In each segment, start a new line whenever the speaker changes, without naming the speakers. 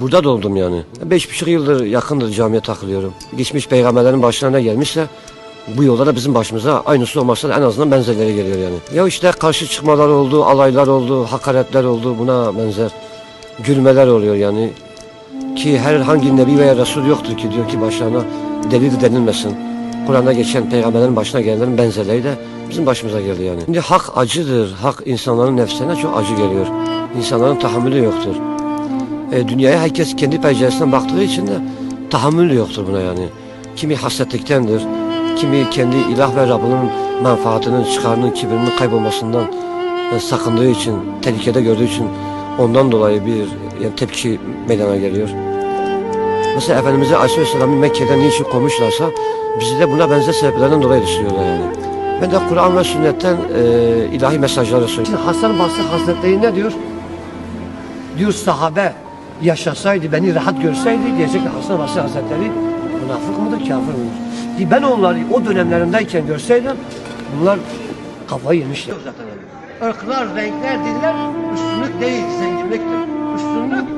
Burada doldum yani. Beş buçuk yıldır yakındır camiye takılıyorum. Geçmiş peygamberlerin başına ne gelmişse bu yolda da bizim başımıza aynısı olmasa da en azından benzerleri geliyor yani. Ya işte karşı çıkmalar oldu, alaylar oldu, hakaretler oldu buna benzer. Gülmeler oluyor yani. Ki herhangi nebi veya resul yoktur ki diyor ki başlarına deli denilmesin. Kur'an'da geçen peygamberlerin başına gelenlerin benzerleri de bizim başımıza geldi yani. Şimdi hak acıdır. Hak insanların nefsine çok acı geliyor. İnsanların tahammülü yoktur. E, dünyaya herkes kendi penceresinden baktığı için de tahammül yoktur buna yani. Kimi hasetliktendir, kimi kendi ilah ve Rabbinin menfaatinin, çıkarının, kibrinin kaybolmasından e, sakındığı için, tehlikede gördüğü için ondan dolayı bir yani tepki meydana geliyor. Mesela Efendimiz Aleyhisselam'ı Mekke'den niçin kovmuşlarsa bizi de buna benzer sebeplerden dolayı düşünüyorlar yani. Ben de Kur'an ve sünnetten e, ilahi mesajları söylüyorum. Hasan Basri Hazretleri ne diyor? Diyor sahabe yaşasaydı, beni rahat görseydi diyecek ki Hasan Basri Hazretleri münafık mıdır, kafir midir? Di ben onları o dönemlerindeyken görseydim bunlar kafayı yemişler. Zaten yani. Irklar, renkler, diller üstünlük değil, zenginliktir. Üstünlük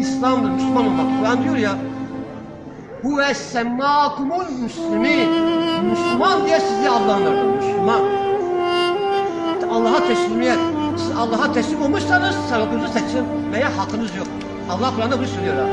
İslam'dır, Müslüman olmak. Kur'an diyor ya Huve semmâkumul müslimin Müslüman diye sizi adlandırdım. Müslüman. Allah'a teslimiyet. Siz Allah'a teslim olmuşsanız sevabınızı seçin veya hakkınız yok. Allah Kur'an'da bunu söylüyor ha.